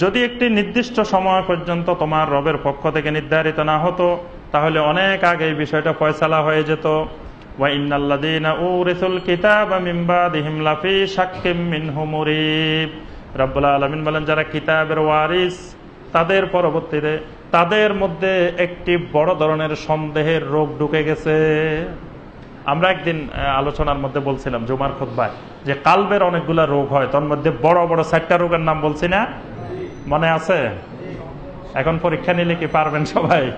যদি একটি নির্দিষ্ট সময় পর্যন্ত তোমার রবের পক্ষ থেকে নির্ধারিত না হতো, তাহলে অনেক আগে এই বিষয়টা ফয়সালা হয়ে যেত। মিন আলামিন বলেন, যারা কিতাবের ওয়ারিস, তাদের পরবর্তীতে তাদের মধ্যে একটি বড় ধরনের সন্দেহের রোগ ঢুকে গেছে। আমরা একদিন আলোচনার মধ্যে বলছিলাম, জুমার খোদ্বায় যে কালবের অনেকগুলা রোগ হয় তার মধ্যে বড় বড় চারটা রোগের নাম বলছি না? মনে আছে? এখন পরীক্ষা নিলে কি পারবেন সবাই?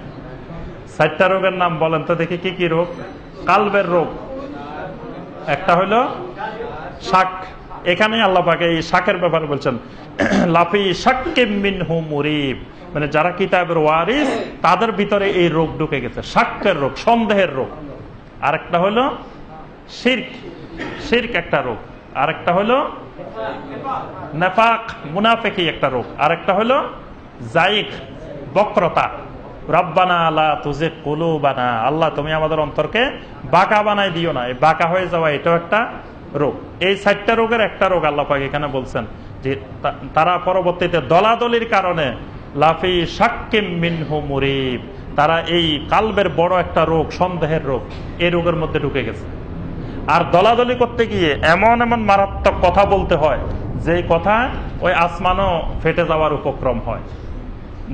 চারটা রোগের নাম বলেন তো দেখি কি কি রোগ? কালবের রোগ। একটা হইল শাক। এখানেই আল্লাহ পাকে এই শাকের ব্যাপারে বলছেন, লাফি শাক্কিম মিনহু মুরিব। মানে যারা কিতাবের ওয়ারিস, তাদের ভিতরে এই রোগ ঢুকে গেছে। শাক্কের রোগ, সন্দেহের রোগ। আরেকটা হলো শির্ক। শির্ক একটা রোগ। আরেকটা হলো নেফাক, মুনাফেকি একটা রোগ। আরেকটা হলো জাইক বক্রতা। রব্বানা আল্লাহ তুজে কুলু বানা আল্লাহ, তুমি আমাদের অন্তরকে বাঁকা বানাই দিও না। এই বাঁকা হয়ে যাওয়া, এটাও একটা রোগ। এই চারটা রোগের একটা রোগ আল্লাহ পাক এখানে বলছেন যে তারা পরবর্তীতে দলাদলির কারণে লাফি সাক্কিম মিনহু মুরিব। তারা এই কালবের বড় একটা রোগ, সন্দেহের রোগ, এই রোগের মধ্যে ঢুকে গেছে। আর দলাদলি করতে গিয়ে এমন এমন মারাত্মক কথা বলতে হয় যে কথা ওই আসমানও ফেটে যাওয়ার উপক্রম হয়।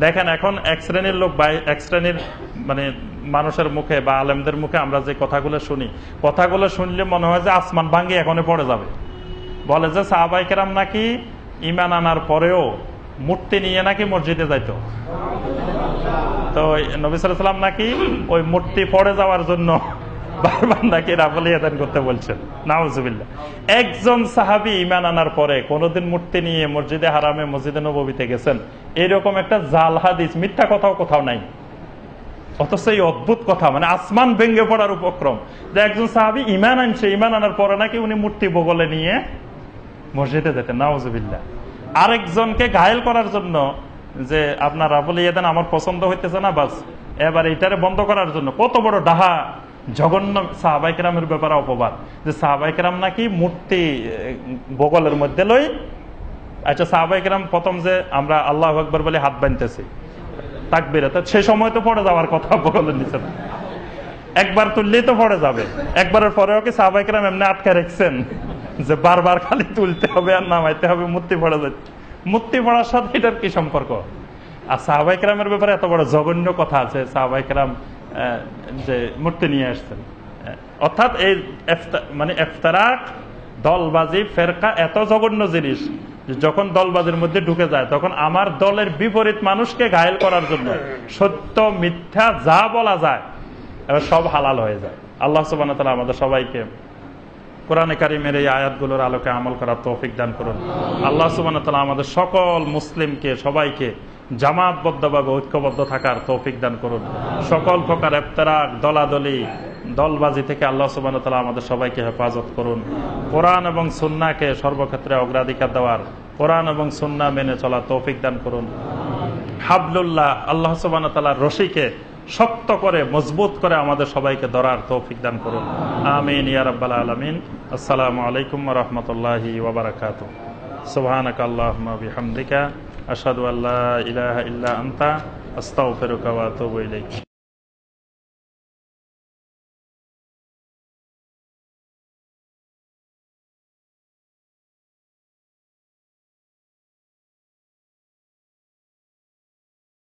দেখেন, এখন এক শ্রেণির লোক বা এক শ্রেণির মানে মানুষের মুখে বা আলেমদের মুখে আমরা যে কথাগুলো শুনি, কথাগুলো শুনলে মনে হয় যে আসমান ভাঙ্গি এখনই পড়ে যাবে। বলে যে সাহাবাইকেরাম নাকি ইমান আনার পরেও মূর্তি নিয়ে নাকি মসজিদে যাইত। তো নবী সাল্লাম নাকি ওই মূর্তি পড়ে যাওয়ার জন্য বারবার নাকি রাফল করতে বলছেন। নাউজুবিল্লাহ। একজন সাহাবি ইমান আনার পরে কোনোদিন মূর্তি নিয়ে মসজিদে হারামে মসজিদে নবীতে গেছেন। এরকম একটা জাল হাদিস, মিথ্যা কথাও কোথাও নাই। অথচ এই অদ্ভুত কথা মানে আসমান ভেঙ্গে পড়ার উপক্রম। যে একজন সাহাবি ইমান আনছে ইমান আনার পরে নাকি উনি মূর্তি বগলে নিয়ে মসজিদে যেতেন। নাউজুবিল্লাহ। আরেকজনকে ঘায়েল করার জন্য যে আপনার রাবুল ইয়াদান আমার পছন্দ হইতেছে না, বাস। এবার এটারে বন্ধ করার জন্য কত বড় ডাহা, জঘন্য সাহাবাইকেরামের ব্যাপারে অপবাদ। যে সাহাবাইকেরাম নাকি মূর্তি বগলের মধ্যে লই আচ্ছা সাহাবাইকেরাম প্রথম যে আমরা আল্লাহ আকবর বলে হাত বানতেছি তাকবিরে, তো সে সময় তো পড়ে যাওয়ার কথা বগলের নিচে। একবার তুললেই তো পড়ে যাবে। একবারের পরেও কি সাহাবাইকেরাম এমনি আটকে রেখছেন? যে বারবার খালি তুলতে হবে আর নামাইতে হবে মূর্তি পড়ে যাচ্ছে মূর্তি পড়ার সাথে এটার কি সম্পর্ক? আর সাহাবাইকেরামের ব্যাপারে এত বড় জঘন্য কথা আছে সাহাবাইকেরাম যে মূর্তি নিয়ে আসছেন। অর্থাৎ এই মানে এফতারাক, দলবাজি, ফেরকা এত জঘন্য জিনিস যখন দলবাজির মধ্যে ঢুকে যায়, তখন আমার দলের বিপরীত মানুষকে ঘায়েল করার জন্য সত্য, মিথ্যা যা বলা যায়, এবার সব হালাল হয়ে যায়। আল্লাহ সুবাহ আমাদের সবাইকে কোরআনে কারিমের এই আয়াতগুলোর আলোকে আমল করার তৌফিক দান করুন। আল্লাহ সুবান তালা আমাদের সকল মুসলিমকে, সবাইকে জামাতবদ্ধভাবে ঐক্যবদ্ধ থাকার তৌফিক দান করুন। সকল প্রকার এফতারাক দলাদলি, দলবাজি থেকে আল্লাহ সুবান তালা আমাদের সবাইকে হেফাজত করুন। কোরআন এবং সুন্নাকে সর্বক্ষেত্রে অগ্রাধিকার দেওয়ার কোরআন এবং সুন্না মেনে চলার তৌফিক দান করুন। হাবলুল্লাহ, আল্লাহ সুবাহ তালার রশিকে শক্ত করে, মজবুত করে আমাদের সবাইকে ধরার তৌফিক দান করুন। আমিন, ইয়া আলমিন। আসসালামু আলাইকুম রহমতুল্লাহি ওবরাকাত ওয়া আল্লাহ আল্লাহুম্মা বিহামদিকা। আশহাদু আল্লা ইলাহা ইল্লা আনতা। আতুবু ইলাইক।